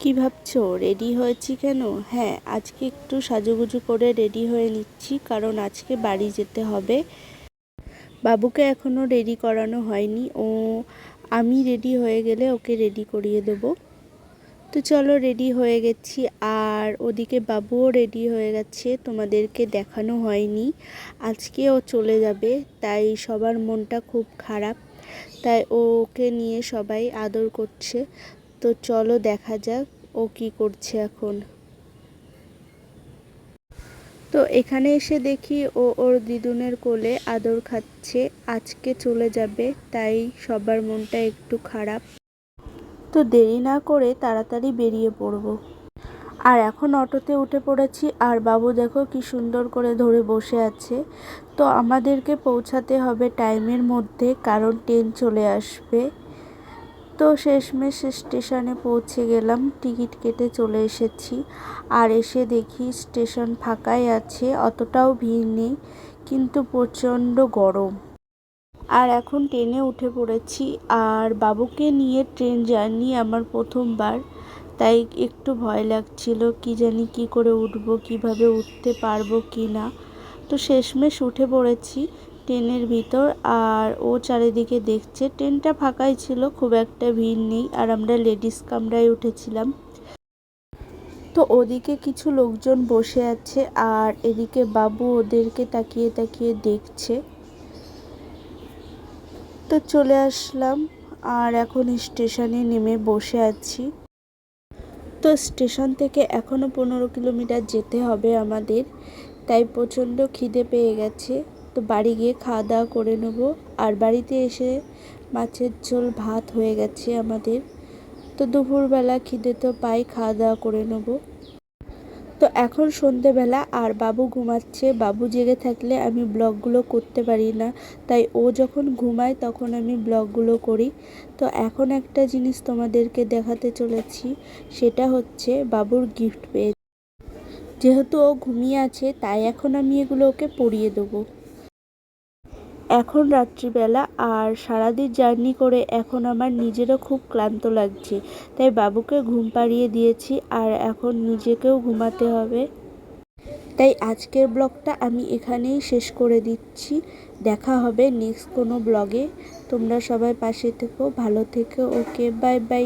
কি ভাবছ? রেডি হয়েছি কেন? হ্যাঁ আজকে একটু সাজুগুজু করে রেডি হয়ে নিচ্ছি, কারণ আজকে বাড়ি যেতে হবে। বাবুকে এখনও রেডি করানো হয়নি। ও, আমি রেডি হয়ে গেলে ওকে রেডি করিয়ে দেবো। তো চলো রেডি হয়ে গেছি, আর ওদিকে বাবুও রেডি হয়ে গেছে, তোমাদেরকে দেখানো হয়নি। আজকে ও চলে যাবে, তাই সবার মনটা খুব খারাপ। তাই ওকে নিয়ে সবাই আদর করছে। তো চলো দেখা যাক ও কি করছে এখন। তো এখানে এসে দেখি ও ওর দিদুনের কোলে আদর খাচ্ছে, আজকে চলে যাবে, তাই সবার মনটা একটু খারাপ। তো দেরি না করে তাড়াতাড়ি বেরিয়ে পড়ব। আর এখন অটোতে উঠে পড়েছি, আর বাবু দেখো কি সুন্দর করে ধরে বসে আছে। তো আমাদেরকে পৌঁছাতে হবে টাইমের মধ্যে, কারণ ট্রেন চলে আসবে। তো শেষমেশ স্টেশনে পৌঁছে গেলাম। টিকিট কেটে চলে এসেছি। আর এসে দেখি স্টেশন ফাঁকাই আছে, অতটাও ভিড় নেই, কিন্তু প্রচণ্ড গরম। আর এখন ট্রেনে উঠে পড়েছি। আর বাবুকে নিয়ে ট্রেন জার্নি আমার প্রথমবার, তাই একটু ভয় লাগছিল, কি জানি কি করে উঠবো, কীভাবে উঠতে পারব কি না। তো শেষমেশ উঠে পড়েছি। ট্রেনের ভিতর আর ও চারিদিকে দেখছে। ট্রেনটা ফাঁকাই ছিল, খুব একটা ভিড় নেই আর আমরা লেডিস কামরায় উঠেছিলাম। তো ওদিকে কিছু লোকজন বসে আছে আর এদিকে বাবু ওদেরকে তাকিয়ে তাকিয়ে দেখছে। তো চলে আসলাম আর এখন স্টেশনে নেমে বসে আছি। তো স্টেশন থেকে এখনও পনেরো কিলোমিটার যেতে হবে আমাদের, তাই প্রচণ্ড খিদে পেয়ে গেছে। তো বাড়ি গিয়ে খাওয়া দাওয়া করে নেব। আর বাড়িতে এসে মাছের ঝোল, ভাত হয়ে গেছে আমাদের। তো দুপুরবেলা খিদে তো পাই, খাওয়া দাওয়া করে নেব। তো এখন সন্ধেবেলা, আর বাবু ঘুমাচ্ছে। বাবু জেগে থাকলে আমি ব্লগগুলো করতে পারি না। তাই ও যখন ঘুমায়, তখন আমি ব্লগগুলো করি। তো এখন একটা জিনিস তোমাদেরকে দেখাতে চলেছি, সেটা হচ্ছে বাবুর গিফট পেয়ে। যেহেতু ও ঘুমিয়ে আছে, তাই এখন আমি এগুলো ওকে পরিয়ে দেবো। এখন রাত্রিবেলা আর সারাদিন জার্নি করে এখন আমার নিজেরও খুব ক্লান্ত লাগছে। তাই বাবুকে ঘুম পাড়িয়ে দিয়েছি আর এখন নিজেকেও ঘুমাতে হবে। তাই আজকের ব্লগটা আমি এখানেই শেষ করে দিচ্ছি। দেখা হবে নেক্সট কোনো ব্লগে। তোমরা সবাই পাশে থেকো, ভালো থেকো, ওকে, বাই বাই।